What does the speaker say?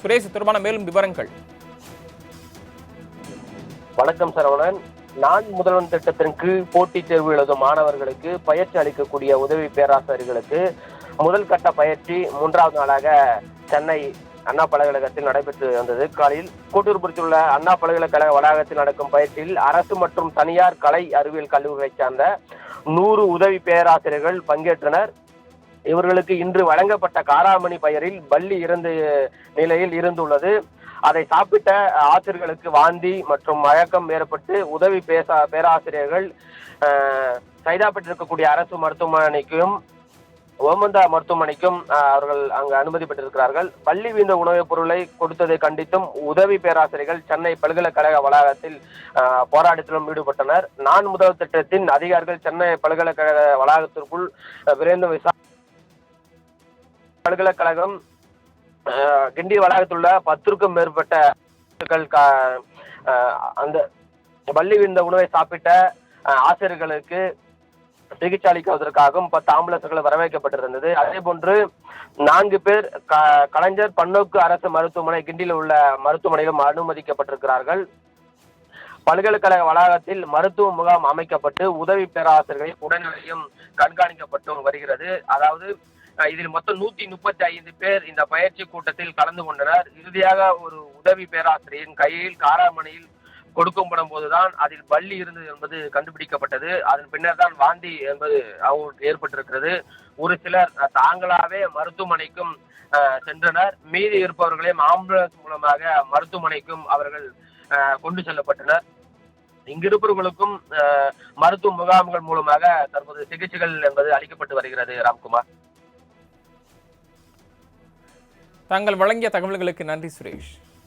சுரேஷ் தொடர்பான மேலும் விவரங்கள். வணக்கம் சரவணன். நான் முதல்வன் திட்டத்தின் கீழ் போட்டித் தேர்வு எழுதும் மாணவர்களுக்கு பயிற்சி அளிக்கக்கூடிய உதவி பேராசிரியர்களுக்கு முதல் கட்ட பயிற்சி மூன்றாவது நாளாக சென்னை அண்ணா பல்கலைக்கழகத்தில் நடைபெற்று வந்தது. காலையில் கூட்டூர்புரத்தில் உள்ள அண்ணா பல்கலைக்கழக வளாகத்தில் நடக்கும் பயிற்சியில் அரசு மற்றும் தனியார் கலை அறிவியல் கல்லூரியை சார்ந்த நூறு உதவி பேராசிரியர்கள் பங்கேற்றனர். இவர்களுக்கு இன்று வழங்கப்பட்ட காராமணி பெயரில் பள்ளி இறந்து நிலையில் இருந்துள்ளது. அதை சாப்பிட்ட ஆசிரியர்களுக்கு வாந்தி மற்றும் மயக்கம் ஏற்பட்டு உதவி பேசா பேராசிரியர்கள் அஹ், சைதாப்பேட்டில் இருக்கக்கூடிய அரசு மருத்துவமனைக்கும் ஓமந்தா மருத்துவமனைக்கும் அவர்கள் அங்கு அனுமதி பெற்றிருக்கிறார்கள். பள்ளி வீந்த உணவுப் பொருளை கொடுத்ததை கண்டித்தும் உதவி பேராசிரியர்கள் சென்னை பல்கலைக்கழக வளாகத்தில் போராட்டத்திலும் ஈடுபட்டனர். நான் முதல் திட்டத்தின் அதிகாரிகள் சென்னை பல்கலைக்கழக வளாகத்திற்குள் விரைந்து விசா பல்கலைக்கழகம் கிண்டி வளாகத்தில் உள்ள பத்திற்கும் மேற்பட்ட அந்த பள்ளி விழுந்த உணவை சாப்பிட்ட ஆசிரியர்களுக்கு சிகிச்சை அளிக்குவதற்காகவும் பத்து ஆம்புலன்ஸ்கள் வரவேற்கப்பட்டிருந்தது. அதே போன்று நான்கு பேர் க- கலைஞர் பன்னோக்கு அரசு மருத்துவமனை கிண்டியில் உள்ள மருத்துவமனையிலும் அனுமதிக்கப்பட்டிருக்கிறார்கள். பல்கலைக்கழக வளாகத்தில் மருத்துவ முகாம் அமைக்கப்பட்டு உதவி பேராசிரியர்களை உடனடியும் கண்காணிக்கப்பட்டு வருகிறது. அதாவது இதில் மொத்தம் நூத்தி முப்பத்தி ஐந்து பேர் இந்த பயிற்சி கூட்டத்தில் கலந்து கொண்டனர். இறுதியாக ஒரு உதவி பேராசிரியரின் கையில் காராமணியில் கொடுக்கப்படும் போதுதான் அதில் பள்ளி இருந்தது என்பது கண்டுபிடிக்கப்பட்டது. அதன் பின்னர் தான் வாந்தி என்பது அவங்களுக்கு ஏற்பட்டிருக்கிறது. ஒரு சிலர் தாங்களாவே மருத்துவமனைக்கும் சென்றனர். மீதி இருப்பவர்களையும் ஆம்புலன்ஸ் மூலமாக மருத்துவமனைக்கும் அவர்கள் கொண்டு செல்லப்பட்டனர். இங்கிருப்பவர்களுக்கும் மருத்துவ முகாம்கள் மூலமாக தற்போது சிகிச்சைகள் என்பது அளிக்கப்பட்டு வருகிறது. ராம்குமார். தாங்கள் வழங்கிய தகவல்களுக்கு நன்றி சுரேஷ்.